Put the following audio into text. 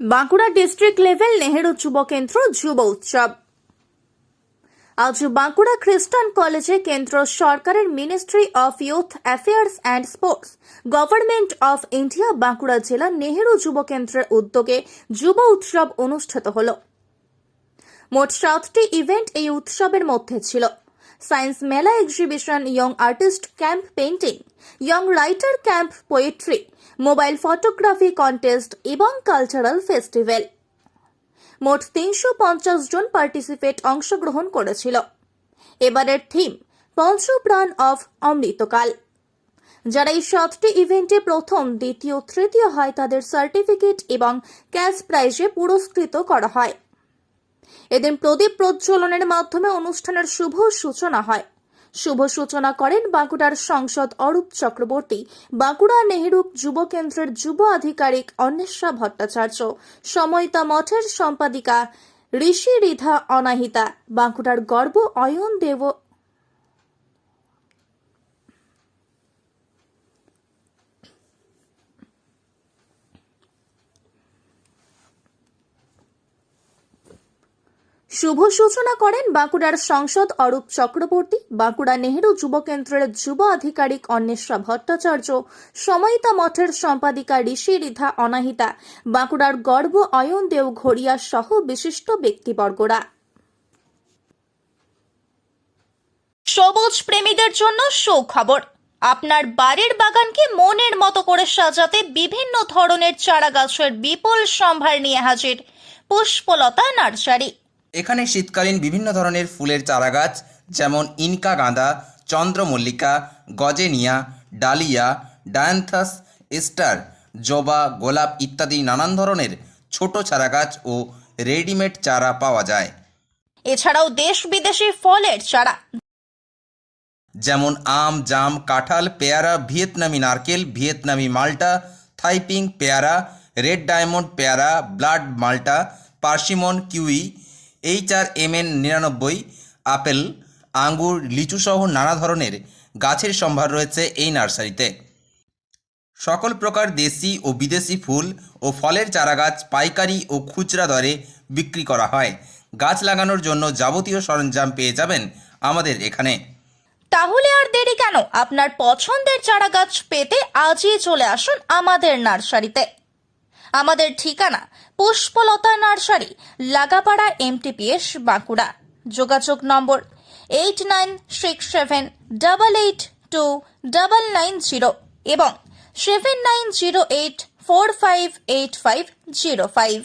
Bankura district level Nehru যুব কেন্দ্র যুব উৎসব। আজ বাঁকুড়া খ্রিস্টান কলেজে কেন্দ্র সরকারের ministry of youth affairs and sports government of India Bankura জেলা নেহেরু যুব কেন্দ্রের উদ্যোগে যুব উৎসব অনুষ্ঠিত হল। মোট সাতটি ইভেন্ট এই উৎসবের মধ্যে ছিল। সায়েন্স মেলা exhibition young artist camp painting young writer camp poetry mobile photography contest এবং কালচারাল ফেস্টিভ্যাল মোট তিনশো পঞ্চাশ জন পার্টিসিপেট অংশগ্রহণ করেছিল। এবারের থিম পঞ্চপ্রাণ অফ অমৃতকাল। যারা এই সাতটি ইভেন্টে প্রথম, দ্বিতীয়, তৃতীয় হয়, তাদের সার্টিফিকেট এবং ক্যাশ প্রাইজে পুরস্কৃত করা হয়। এদিন প্রদীপ প্রজ্বলনের মাধ্যমে অনুষ্ঠানের শুভ সূচনা হয়। শুভ সূচনা করেন বাঁকুড়ার সংসদ অরূপ চক্রবর্তী। বাঁকুড়া নেহেরু যুব কেন্দ্রের যুব আধিকারিক অন্বেষা ভট্টাচার্য। সময়তা মঠের সম্পাদিকা ঋষি রিধা অনাহিতা। বাঁকুড়ার গর্ব অয়ন দেব শুভ সূচনা করেন বাঁকুড়ার সংসদ অরূপ চক্রবর্তী। বাঁকুড়া নেহেরু যুব কেন্দ্রের যুব আধিকারিক অন্বেষা ভট্টাচার্য, সময়িতা মঠের সম্পাদিকা ঋষি রিধা অনাহিতা, বাঁকুড়ার গর্ব অয়ন দেও ঘড়িয়া সহ বিশিষ্ট ব্যক্তিবর্গরা। সবুজ প্রেমীদের জন্য সুখবর। আপনার বাড়ির বাগানকে মনের মতো করে সাজাতে বিভিন্ন ধরনের চারা গাছের বিপুল সম্ভার নিয়ে হাজির। পুষ্পলতা নার্সারি। এখানে শীতকালীন বিভিন্ন ধরনের ফুলের চারাগাছ যেমন ইনকা গাঁদা চন্দ্রমল্লিকা গজেনিয়া ডালিয়া ডায়ান্থাস স্টার জবা গোলাপ ইত্যাদি নানান ধরনের ছোট চারাগাছ ও রেডিমেড চারা পাওয়া যায়। এছাড়াও দেশ বিদেশি ফলের চারা। যেমন আম জাম কাঁঠাল পেয়ারা ভিয়েতনামি নারকেল ভিয়েতনামি মাল্টা থাইপিং পেয়ারা রেড ডায়মন্ড পেয়ারা ব্লাড মাল্টা persimmon kiwi H R M N নিরানব্বই, আপেল, আঙ্গুর, লিচুসহ নানা ধরনের গাছের সম্ভার রয়েছে এই নার্সারিতে। সকল প্রকার দেশি ও বিদেশি ফুল ও ফলের চারাগাছ, পাইকারি ও খুচরা দরে বিক্রি করা হয়। গাছ লাগানোর জন্য যাবতীয় সরঞ্জাম পেয়ে যাবেন আমাদের এখানে। তাহলে আর দেরি কেন? আপনার পছন্দের চারা গাছ পেতে আজই চলে আসুন আমাদের নার্সারিতে। আমাদের ঠিকানা পুষ্পলতা নার্সারি, লাগাপাড়া এমটিপিএস বাঁকুড়া। যোগাযোগ নম্বর eight nine six seven double eight two double nine zero এবং seven nine zero eight four five eight five zero five.